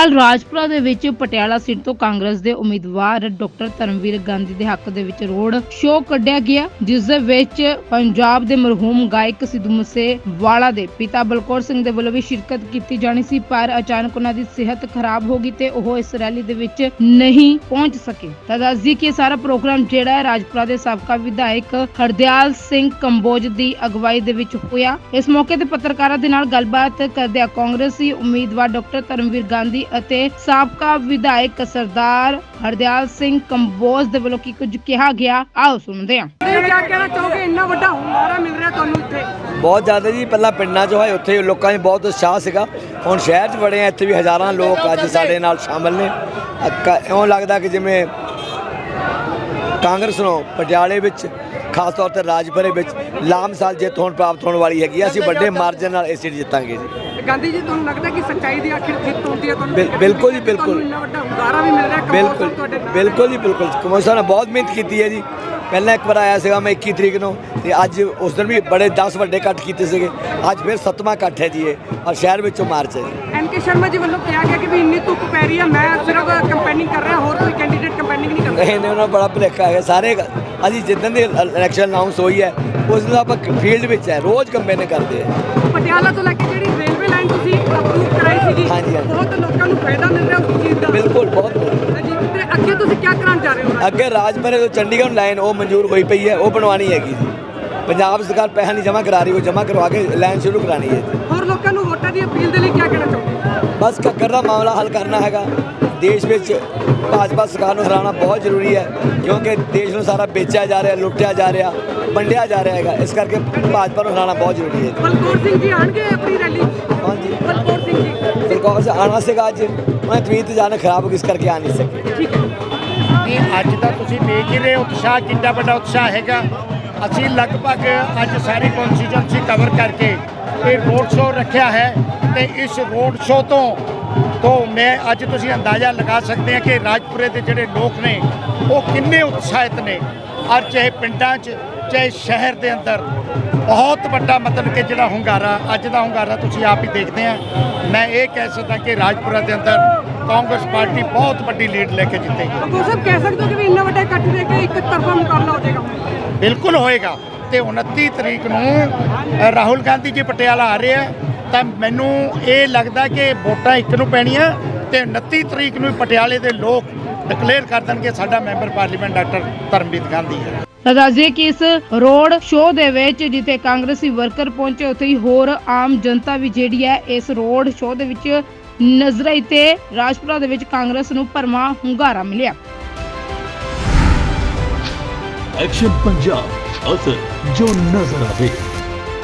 ਕੱਲ ਰਾਜਪੁਰਾ ਦੇ ਵਿੱਚ ਪਟਿਆਲਾ ਸੀਟ ਤੋਂ ਕਾਂਗਰਸ ਦੇ ਉਮੀਦਵਾਰ ਡਾਕਟਰ ਧਰਮਵੀਰ ਗਾਂਧੀ ਦੇ ਹੱਕ ਦੇ ਵਿੱਚ ਰੋਡ ਸ਼ੋਅ ਕੱਢਿਆ ਗਿਆ, ਜਿਸ ਦੇ ਵਿੱਚ ਪੰਜਾਬ ਦੇ ਮਰਹੂਮ ਗਾਇਕ ਸਿੱਧੂ ਮੂਸੇਵਾਲਾ ਦੇ ਪਿਤਾ ਬਲਕੌਰ ਸਿੰਘ ਦੇ ਵੱਲੋਂ ਵੀ ਸ਼ਿਰਕਤ ਕੀਤੀ ਜਾਣੀ ਸੀ, ਪਰ ਅਚਾਨਕ ਉਹਨਾਂ ਦੀ ਸਿਹਤ ਖਰਾਬ ਹੋ ਗਈ ਤੇ ਉਹ ਇਸ ਰੈਲੀ ਦੇ ਵਿੱਚ ਨਹੀਂ ਪਹੁੰਚ ਸਕੇ। ਤਾਂ ਦੱਸਦੀ ਕਿ ਇਹ ਸਾਰਾ ਪ੍ਰੋਗਰਾਮ ਜਿਹੜਾ ਹੈ ਰਾਜਪੁਰਾ ਦੇ ਸਾਬਕਾ ਵਿਧਾਇਕ ਹਰਦਿਆਲ ਸਿੰਘ ਕੰਬੋਜ ਦੀ ਅਗਵਾਈ ਦੇ ਵਿੱਚ ਹੋਇਆ। ਇਸ ਮੌਕੇ ਤੇ ਪੱਤਰਕਾਰਾਂ ਦੇ ਨਾਲ ਗੱਲਬਾਤ ਕਰਦਿਆਂ ਕਾਂਗਰਸੀ ਉਮੀਦਵਾਰ ਡਾਕਟਰ ਧਰਮਵੀਰ ਗਾਂਧੀ ਅਤੇ ਸਾਬਕਾ ਵਿਧਾਇਕ ਸਰਦਾਰ ਹਰਦਿਆਲ ਸਿੰਘ ਕੰਬੋਜ ਦੇ ਵੱਲੋਂ ਕੀ ਕੁਝ ਕਿਹਾ ਗਿਆ ਆਓ ਸੁਣਦੇ ਹਾਂ। ਤੁਸੀਂ ਕੀ ਕਹਿਣਾ ਚਾਹੋਗੇ? ਇੰਨਾ ਵੱਡਾ ਹੁੰਗਾਰਾ ਮਿਲ ਰਿਹਾ ਤੁਹਾਨੂੰ ਇੱਥੇ। ਬਹੁਤ ਜ਼ਿਆਦਾ ਜੀ ਪਹਿਲਾਂ ਪਿੰਡਾਂ 'ਚ ਹੋਏ ਉੱਥੇ ਲੋਕਾਂ 'ਚ ਬਹੁਤ ਉਤਸ਼ਾਹ ਸੀਗਾ। ਹੁਣ ਸ਼ਹਿਰ 'ਚ ਬੜੇ ਆ ਇੱਥੇ ਵੀ ਹਜ਼ਾਰਾਂ ਲੋਕ ਅੱਜ ਸਾਡੇ ਨਾਲ ਸ਼ਾਮਲ ਨੇ। ਅੱਕਾ- ਇਉਂ ਲੱਗਦਾ ਕਿ ਜਿਵੇਂ ਕਾਂਗਰਸ ਨੂੰ ਪਟਿਆਲੇ ਵਿੱਚ ਖਾਸ ਤੌਰ ਤੇ ਰਾਜਪੁਰੇ ਵਿੱਚ ਲਾਮਸਾਲ ਜਿੱਤ ਹੁਣ ਪ੍ਰਾਪਤ ਹੋਣ ਵਾਲੀ ਹੈਗੀ ਆ। ਅਸੀਂ ਵੱਡੇ ਮਾਰਜਨ ਨਾਲ ਇਹ ਸੀਟ ਜਿੱਤਾਂਗੇ ਜੀ। ਗਾਂਧੀ ਜੀ ਤੁਹਾਨੂੰ ਲੱਗਦਾ ਕਿ ਸੱਚਾਈ ਦੀ ਆਖਿਰ ਜਿੱਤ ਹੁੰਦੀ ਹੈ? ਤੁਹਾਨੂੰ ਬਿਲ- ਬਿਲਕੁਲ ਜੀ, ਬਿਲਕੁਲ। ਤੁਹਾਨੂੰ ਇੰਨਾ ਵੱਡਾ ਹੁੰਗਾਰਾ ਵੀ ਮਿਲ ਰਿਹਾ ਕਮਲ ਬਿਲਕੁਲ। ਬਿਲਕੁਲ ਜੀ ਬਿਲਕੁਲ। ਕਮਲ ਸਾਹਿਬ ਨੇ ਬਹੁਤ ਮਿਹਨਤ ਕੀਤੀ ਹੈ ਜੀ। ਪਹਿਲਾਂ ਇੱਕ ਵਾਰ ਆਇਆ ਸੀਗਾ ਮੈਂ 21 ਤਰੀਕ ਨੂੰ ਤੇ ਅੱਜ ਉਸ ਦਿਨ ਵੀ ਬੜੇ 10 ਵੱਡੇ ਇਕੱਠ ਕੀਤੇ ਸੀਗੇ। ਅੱਜ ਫਿਰ ਸੱਤਵਾਂ ਇਕੱਠ ਹੈ ਜੀ ਇਹ ਔਰ ਸ਼ਹਿਰ ਵਿੱਚੋਂ ਮਾਰਚ ਹੈ ਜੀ। ਐਨ ਕੇ ਸ਼ਰਮਾ ਜੀ ਵੱਲੋਂ ਕਿਹਾ ਗਿਆ ਕਿ ਵੀ ਇੰਨੀ ਧੁੱਪ ਪੈ ਰਹੀ ਹੈ ਮੈਂ ਸਿਰਫ ਕੰਪੇਨਿੰਗ ਕਰ ਰਿਹਾ ਹੋਰ ਕੋਈ ਕੈਂਡੀਡੇਟ ਕੰਪੇਨਿੰਗ ਨਹੀਂ ਕਰ ਰਿਹਾ ਨਹੀਂ ਨਹੀਂ ਉਹਨਾਂ ਬੜਾ ਭੁਲੇਖਾ ਹੈ। ਸਾਰੇ ਅਸੀਂ ਜਿੱਦਣ ਦੀ ਇਲੈਕਸ਼ਨ ਅਨਾਉਂਸ ਹੋਈ ਹੈ ਉਸ ਦਿਨ ਆਪਾਂ ਫੀਲਡ ਵਿੱਚ ਹੈ ਰੋਜ਼ ਕੰਪੇਨ ਕਰਦੇ ਆ ਪਟਿਆਲਾ ਤੋਂ ਲੈ ਕੇ ਜਿਹੜੀ ਰੇਲਵੇ ਅੱਗੇ ਰਾਜਪੁਰੇ ਤੋਂ ਚੰਡੀਗੜ੍ਹ ਲਾਈਨ ਉਹ ਮਨਜ਼ੂਰ ਹੋਈ ਪਈ ਹੈ ਉਹ ਬਣਵਾਉਣੀ ਹੈਗੀ ਜੀ। ਪੰਜਾਬ ਸਰਕਾਰ ਪੈਸਾ ਨਹੀਂ ਜਮ੍ਹਾਂ ਕਰਾ ਰਹੀ ਉਹ ਜਮ੍ਹਾਂ ਕਰਵਾ ਕੇ ਲਾਈਨ ਸ਼ੁਰੂ ਕਰਾਣੀ ਹੈ ਹੋਰ ਲੋਕਾਂ ਨੂੰ ਵੋਟਾਂ ਦੀ ਅਪੀਲ ਦੇ ਲਈ ਕੀ ਕਹਿਣਾ ਚਾਹੋਗੇ? ਬਸ ਕੱਕਰ ਦਾ ਮਾਮਲਾ ਹੱਲ ਕਰਨਾ ਹੈਗਾ। ਦੇਸ਼ ਵਿੱਚ ਭਾਜਪਾ ਸਰਕਾਰ ਨੂੰ ਹਰਾਉਣਾ ਬਹੁਤ ਜ਼ਰੂਰੀ ਹੈ ਕਿਉਂਕਿ ਦੇਸ਼ ਨੂੰ ਸਾਰਾ ਵੇਚਿਆ ਜਾ ਰਿਹਾ ਲੁੱਟਿਆ ਜਾ ਰਿਹਾ ਵੰਡਿਆ ਜਾ ਰਿਹਾ ਹੈਗਾ। ਇਸ ਕਰਕੇ ਭਾਜਪਾ ਨੂੰ ਹਰਾਉਣਾ ਬਹੁਤ ਜ਼ਰੂਰੀ ਹੈ ਬਲਕੌਰ ਸਿੰਘ ਜੀ ਆਣਗੇ ਆਪਣੀ ਰੈਲੀ? ਹਾਂਜੀ। ਬਲਕੌਰ ਸਿੰਘ ਜੀ। ਸਰਕਾਰ ਸੇ ਆਣਾ ਸੀਗਾ ਅੱਜ। ਉਹਨੇ ਤਵੀਤ ਜਾਣਾ ਖਰਾਬ ਹੋ ਗਈ ਇਸ ਕਰਕੇ ਆ ਨਹੀਂ ਸਕੇ। ਠੀਕ ਹੈ। ਕਿ ਅੱਜ ਦਾ ਤੁਸੀਂ ਦੇਖ ਹੀ ਰਹੇ ਉਤਸ਼ਾਹ, ਕਿੰਨਾ ਵੱਡਾ ਉਤਸ਼ਾਹ ਹੈਗਾ। ਅਸੀਂ ਲਗਭਗ ਅੱਜ ਸਾਰੀ ਕਨਸਟੀਚੁਐਂਸੀ ਕਵਰ ਕਰਕੇ ਇਹ ਰੋਡ ਸ਼ੋਅ ਰੱਖਿਆ ਹੈ ਤੇ ਇਸ ਰੋਡ ਸ਼ੋਅ ਤੋਂ ਤੋਂ ਮੈਂ ਅੱਜ ਤੁਸੀਂ ਅੰਦਾਜ਼ਾ ਲਗਾ ਸਕਦੇ ਆ ਕਿ ਰਾਜਪੁਰੇ ਦੇ ਜਿਹੜੇ ਲੋਕ ਨੇ, ਉਹ ਕਿੰਨੇ ਉਤਸ਼ਾਹਿਤ ਨੇ। ਔਰ ਚਾਹੇ ਪਿੰਡਾਂ 'ਚ, ਚਾਹੇ ਸ਼ਹਿਰ ਦੇ ਅੰਦਰ, ਬਹੁਤ ਵੱਡਾ ਮਤਲਬ ਕਿ ਜਿਹੜਾ ਹੁੰਗਾਰਾ, ਅੱਜ ਦਾ ਹੁੰਗਾਰਾ ਤੁਸੀਂ ਆਪ ਹੀ ਦੇਖਦੇ ਆ। ਮੈਂ ਇਹ ਕਹਿ ਸਕਦਾ ਕਿ ਰਾਜਪੁਰਾ ਦੇ ਅੰਦਰ ਕਾਂਗਰਸ ਪਾਰਟੀ ਬਹੁਤ ਵੱਡੀ ਲੀਡ ਲੈ ਕੇ ਜਿੱਤੇਗੀ ਸਾਹਿਬ ਕਹਿ ਸਕਦੇ ਹੋ ਕਿ ਵੀ ਇੰਨਾ ਵੱਡਾ ਇਕੱਠ ਦੇ ਕੇ ਇੱਕ ਤਰਫਾ ਮੁਕਾਬਲਾ ਹੋ ਜਾਏਗਾ? ਬਿਲਕੁਲ ਹੋਏਗਾ। ਤੇ 29 ਤਰੀਕ ਨੂੰ ਰਾਹੁਲ ਗਾਂਧੀ ਜੀ ਪਟਿਆਲਾ ਆ ਰਹੇ ਆ ਤਾਂ ਮੈਨੂੰ ਇਹ ਲੱਗਦਾ ਕਿ ਵੋਟਾਂ ਇੱਕ ਨੂੰ ਪੈਣੀਆਂ ਤੇ 29 ਤਰੀਕ ਨੂੰ ਪਟਿਆਲੇ ਦੇ ਲੋਕ ਡਿਕਲੇਅਰ ਕਰ ਦੇਣਗੇ ਸਾਡਾ member parliament doctor Dharamvir Gandhi ਹੈ। ਦੱਸਦੇ ਕਿ ਇਸ ਰੋਡ ਸ਼ੋਅ ਦੇ ਵਿੱਚ ਜਿੱਥੇ ਕਾਂਗਰਸੀ ਵਰਕਰ ਪਹੁੰਚੇ ਉੱਥੇ ਹੀ ਹੋਰ ਆਮ ਜਨਤਾ ਵੀ ਜਿਹੜੀ ਹੈ ਇਸ ਰੋਡ ਸ਼ੋਅ ਦੇ ਵਿੱਚ ਨਜ਼ਰ ਆਈ ਤੇ ਰਾਜਪੁਰਾ ਦੇ ਵਿੱਚ ਕਾਂਗਰਸ ਨੂੰ ਭਰਮਾ ਹੁੰਗਾਰਾ ਮਿਲਿਆ। ਐਕਸ਼ਨ ਪੰਜਾਬ ਅਸਰ ਜੋ ਨਜ਼ਰ ਆਵੇ।